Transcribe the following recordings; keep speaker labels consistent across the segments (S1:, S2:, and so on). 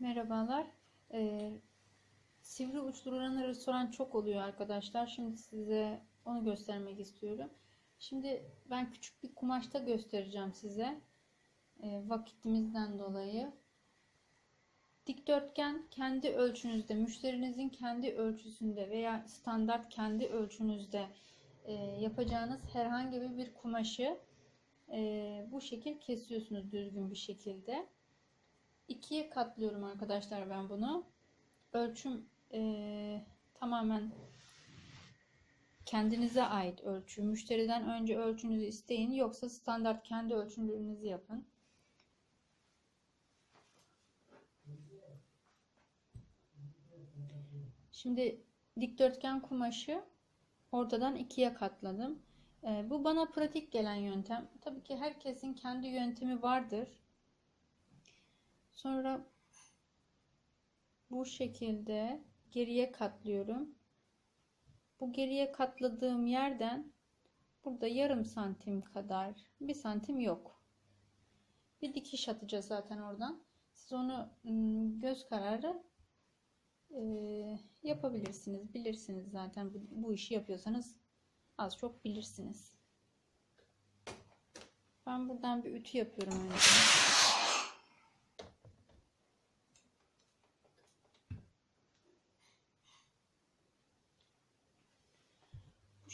S1: Merhabalar. Ee, sivri uçlularını soran çok oluyor arkadaşlar. Şimdi size onu göstermek istiyorum. Şimdi ben küçük bir kumaşta göstereceğim size. Ee, vakitimizden dolayı. Dikdörtgen kendi ölçünüzde, müşterinizin kendi ölçüsünde veya standart kendi ölçünüzde e, yapacağınız herhangi bir kumaşı e, bu şekil kesiyorsunuz düzgün bir şekilde. İkiye katlıyorum arkadaşlar ben bunu. Ölçüm e, tamamen kendinize ait ölçü. Müşteriden önce ölçünüzü isteyin. Yoksa standart kendi ölçümlerinizi yapın. Şimdi dikdörtgen kumaşı ortadan ikiye katladım. E, bu bana pratik gelen yöntem. Tabii ki herkesin kendi yöntemi vardır. Sonra bu şekilde geriye katlıyorum. Bu geriye katladığım yerden burada yarım santim kadar bir santim yok. Bir dikiş atacağız zaten oradan. Siz onu ım, göz kararı e, yapabilirsiniz. Bilirsiniz zaten bu, bu işi yapıyorsanız az çok bilirsiniz. Ben buradan bir ütü yapıyorum önce.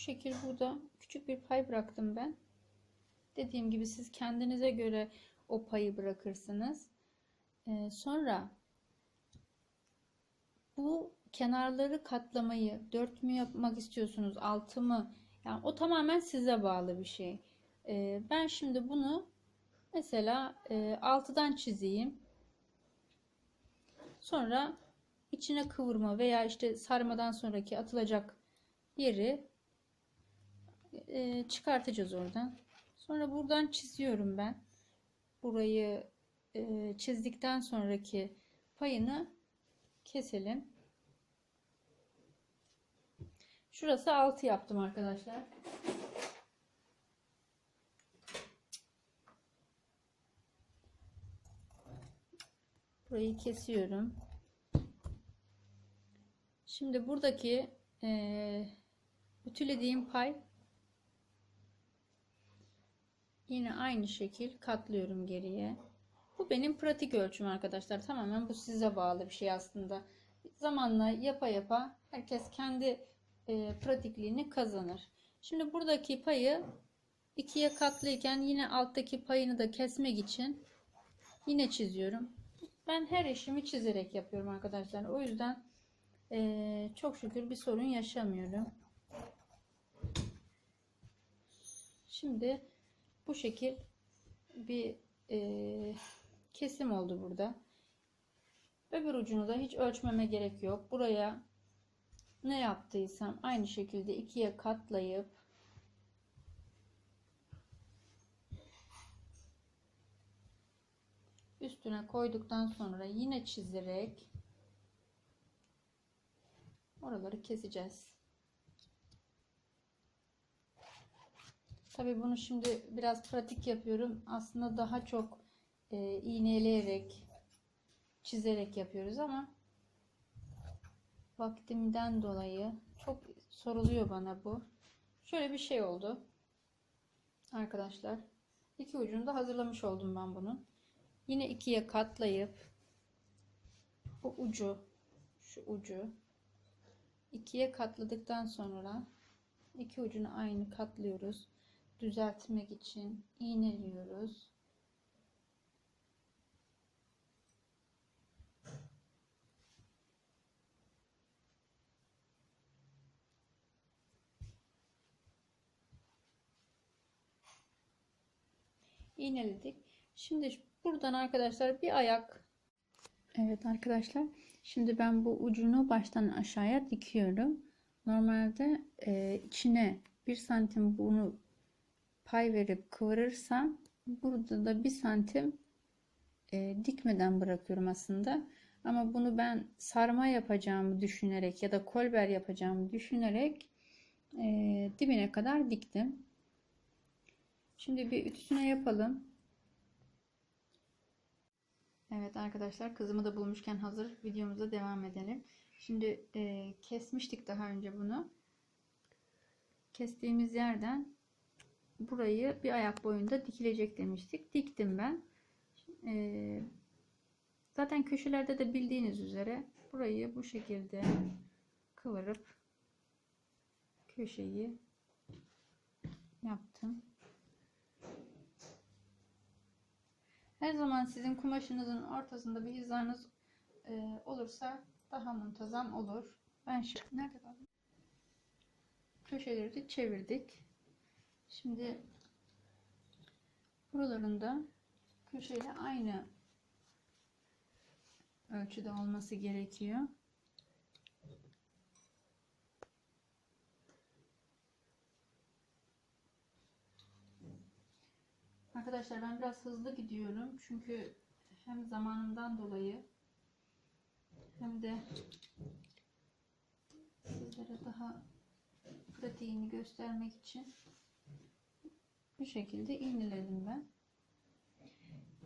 S1: Şekil burada küçük bir pay bıraktım ben. Dediğim gibi siz kendinize göre o payı bırakırsınız. Ee, sonra bu kenarları katlamayı dört mü yapmak istiyorsunuz, altı mı? Yani o tamamen size bağlı bir şey. Ee, ben şimdi bunu mesela e, altıdan çizeyim. Sonra içine kıvırma veya işte sarmadan sonraki atılacak yeri e, çıkartacağız oradan. Sonra buradan çiziyorum ben. Burayı e, çizdikten sonraki payını keselim. Şurası 6 yaptım arkadaşlar. Burayı kesiyorum. Şimdi buradaki e, ütülediğim pay Yine aynı şekil katlıyorum geriye. Bu benim pratik ölçüm arkadaşlar. Tamamen bu size bağlı bir şey aslında. Zamanla yapa yapa herkes kendi e, pratikliğini kazanır. Şimdi buradaki payı ikiye katlıyken yine alttaki payını da kesmek için yine çiziyorum. Ben her işimi çizerek yapıyorum arkadaşlar. O yüzden e, çok şükür bir sorun yaşamıyorum. Şimdi bu şekil bir e, kesim oldu burada. Öbür ucunu da hiç ölçmeme gerek yok. Buraya ne yaptıysam aynı şekilde ikiye katlayıp üstüne koyduktan sonra yine çizerek oraları keseceğiz. Tabii bunu şimdi biraz pratik yapıyorum. Aslında daha çok e, iğneleyerek, çizerek yapıyoruz ama vaktimden dolayı çok soruluyor bana bu. Şöyle bir şey oldu. Arkadaşlar. iki ucunu da hazırlamış oldum ben bunun. Yine ikiye katlayıp bu ucu, şu ucu ikiye katladıktan sonra iki ucunu aynı katlıyoruz düzeltmek için iğneliyoruz. iğneledik. Şimdi buradan arkadaşlar bir ayak Evet arkadaşlar şimdi ben bu ucunu baştan aşağıya dikiyorum. Normalde e, içine bir santim bunu pay verip kıvırırsam burada da bir santim e, dikmeden bırakıyorum aslında. Ama bunu ben sarma yapacağımı düşünerek ya da kolber yapacağımı düşünerek e, dibine kadar diktim. Şimdi bir ütüsüne yapalım. Evet arkadaşlar kızımı da bulmuşken hazır videomuza devam edelim. Şimdi e, kesmiştik daha önce bunu. Kestiğimiz yerden burayı bir ayak boyunda dikilecek demiştik. Diktim ben. E, zaten köşelerde de bildiğiniz üzere burayı bu şekilde kıvırıp köşeyi yaptım. Her zaman sizin kumaşınızın ortasında bir hizanız e, olursa daha muntazam olur. Ben şimdi nerede kaldım? Köşeleri de çevirdik. Şimdi buralarında köşeyle aynı ölçüde olması gerekiyor. Arkadaşlar ben biraz hızlı gidiyorum. Çünkü hem zamanımdan dolayı hem de sizlere daha pratiğini göstermek için bu şekilde iğneledim ben.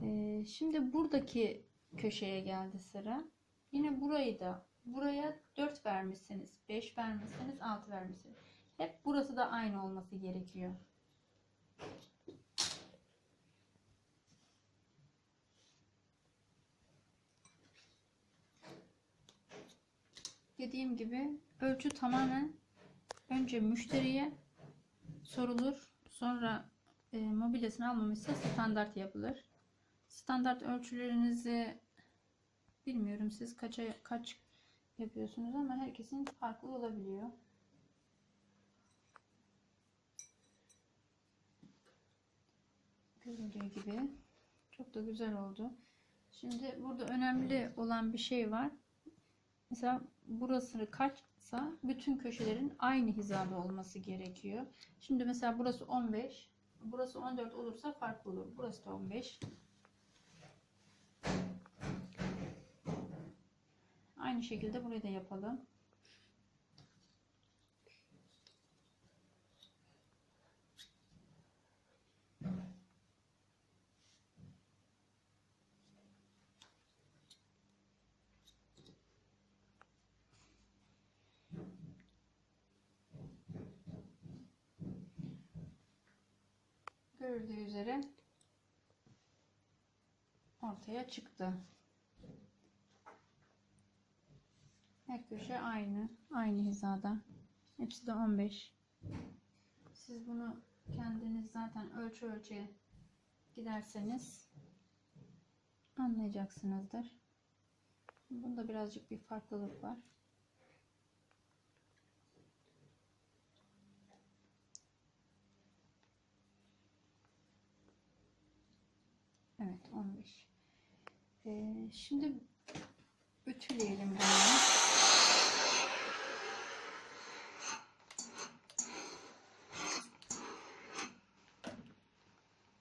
S1: Ee, şimdi buradaki köşeye geldi sıra. Yine burayı da buraya 4 vermişsiniz, 5 vermişsiniz, 6 vermişsiniz. Hep burası da aynı olması gerekiyor. Dediğim gibi ölçü tamamen önce müşteriye sorulur. Sonra e, mobilyasını almamışsa standart yapılır. Standart ölçülerinizi bilmiyorum siz kaça kaç yapıyorsunuz ama herkesin farklı olabiliyor. Görüldüğü gibi çok da güzel oldu. Şimdi burada önemli olan bir şey var. Mesela burası kaçsa bütün köşelerin aynı hizada olması gerekiyor. Şimdi mesela burası 15. Burası 14 olursa farklı olur. Burası da 15. Aynı şekilde burayı da yapalım. Görüldüğü üzere ortaya çıktı. Her köşe aynı. Aynı hizada. Hepsi de 15. Siz bunu kendiniz zaten ölçü ölçüye giderseniz anlayacaksınızdır. Bunda birazcık bir farklılık var. Evet 15. Ee, şimdi ütüleyelim bunu.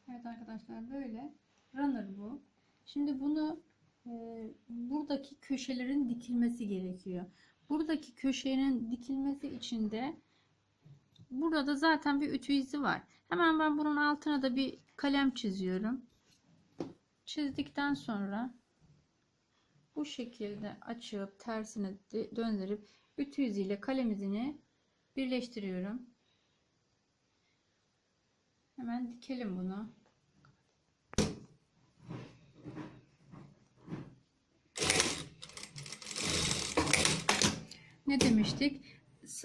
S1: Evet arkadaşlar böyle runner bu. Şimdi bunu e, buradaki köşelerin dikilmesi gerekiyor. Buradaki köşenin dikilmesi için de burada zaten bir ütü izi var. Hemen ben bunun altına da bir kalem çiziyorum. Çizdikten sonra bu şekilde açıp tersine döndürüp ütü iziyle kalem izini birleştiriyorum. Hemen dikelim bunu. Ne demiştik?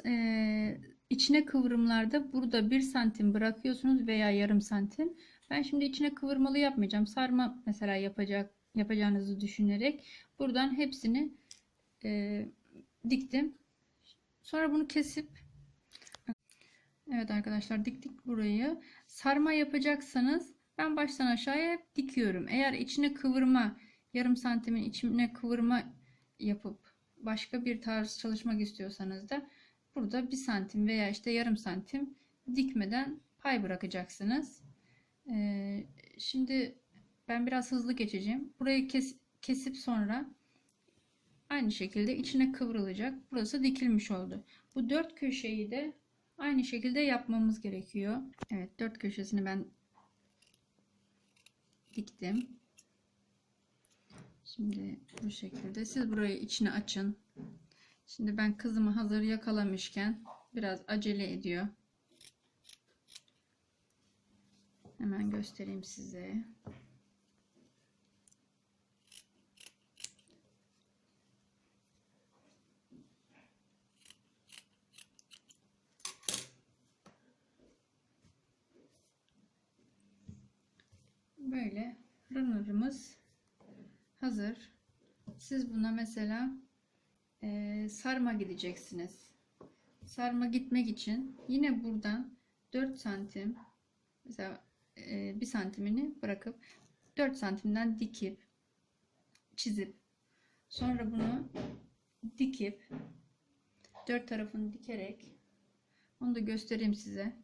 S1: Ee, içine kıvrımlarda burada bir santim bırakıyorsunuz veya yarım santim. Ben şimdi içine kıvırmalı yapmayacağım. Sarma mesela yapacak yapacağınızı düşünerek buradan hepsini e, diktim. Sonra bunu kesip Evet arkadaşlar diktik burayı. Sarma yapacaksanız ben baştan aşağıya hep dikiyorum. Eğer içine kıvırma yarım santimin içine kıvırma yapıp başka bir tarz çalışmak istiyorsanız da burada bir santim veya işte yarım santim dikmeden pay bırakacaksınız. Ee, şimdi ben biraz hızlı geçeceğim. Burayı kes, kesip sonra aynı şekilde içine kıvrılacak. Burası dikilmiş oldu. Bu dört köşeyi de aynı şekilde yapmamız gerekiyor. Evet dört köşesini ben diktim. Şimdi bu şekilde siz burayı içine açın. Şimdi ben kızımı hazır yakalamışken biraz acele ediyor. Hemen göstereyim size. Böyle runner'ımız hazır. Siz buna mesela e, sarma gideceksiniz. Sarma gitmek için yine buradan 4 santim mesela e, 1 santimini bırakıp 4 santimden dikip çizip sonra bunu dikip dört tarafını dikerek onu da göstereyim size.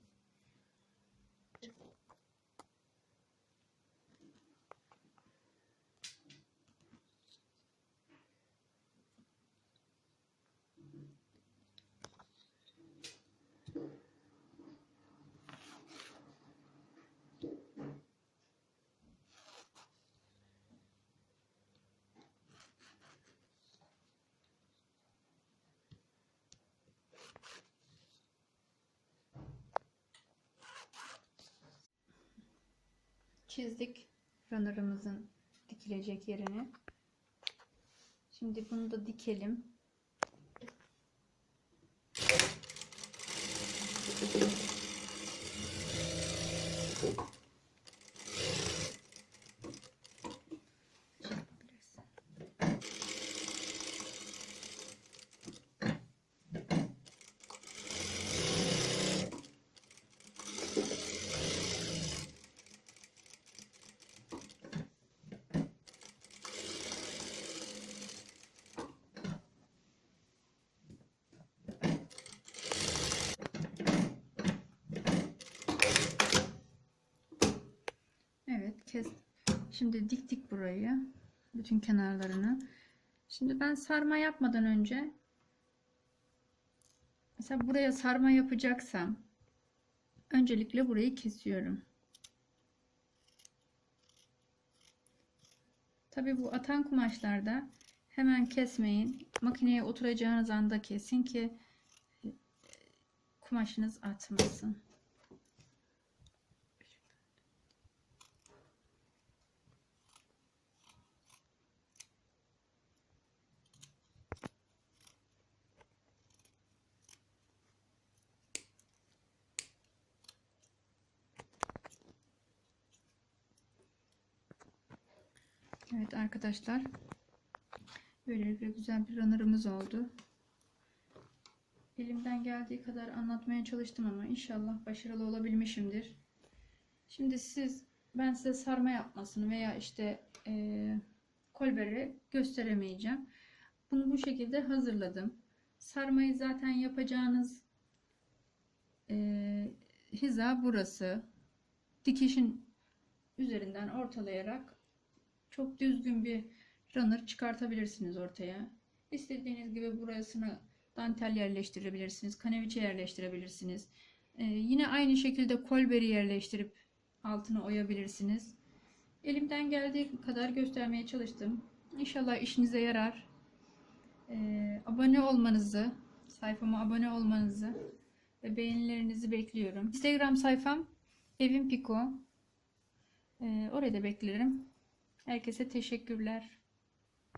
S1: Çizdik runner'ımızın dikilecek yerini. Şimdi bunu da dikelim. Evet kes. Şimdi diktik burayı. Bütün kenarlarını. Şimdi ben sarma yapmadan önce mesela buraya sarma yapacaksam öncelikle burayı kesiyorum. Tabi bu atan kumaşlarda hemen kesmeyin. Makineye oturacağınız anda kesin ki e, kumaşınız atmasın. Evet arkadaşlar. Böylelikle güzel bir runner'ımız oldu. Elimden geldiği kadar anlatmaya çalıştım ama inşallah başarılı olabilmişimdir. Şimdi siz ben size sarma yapmasını veya işte e, kolberi gösteremeyeceğim. Bunu bu şekilde hazırladım. Sarmayı zaten yapacağınız e, hiza burası. Dikişin üzerinden ortalayarak çok düzgün bir runner çıkartabilirsiniz ortaya. İstediğiniz gibi burasını dantel yerleştirebilirsiniz. Kaneviçe yerleştirebilirsiniz. Ee, yine aynı şekilde kolberi yerleştirip altına oyabilirsiniz. Elimden geldiği kadar göstermeye çalıştım. İnşallah işinize yarar. Ee, abone olmanızı, sayfama abone olmanızı ve beğenilerinizi bekliyorum. Instagram sayfam Evim Piko. Ee, orada beklerim. Herkese teşekkürler.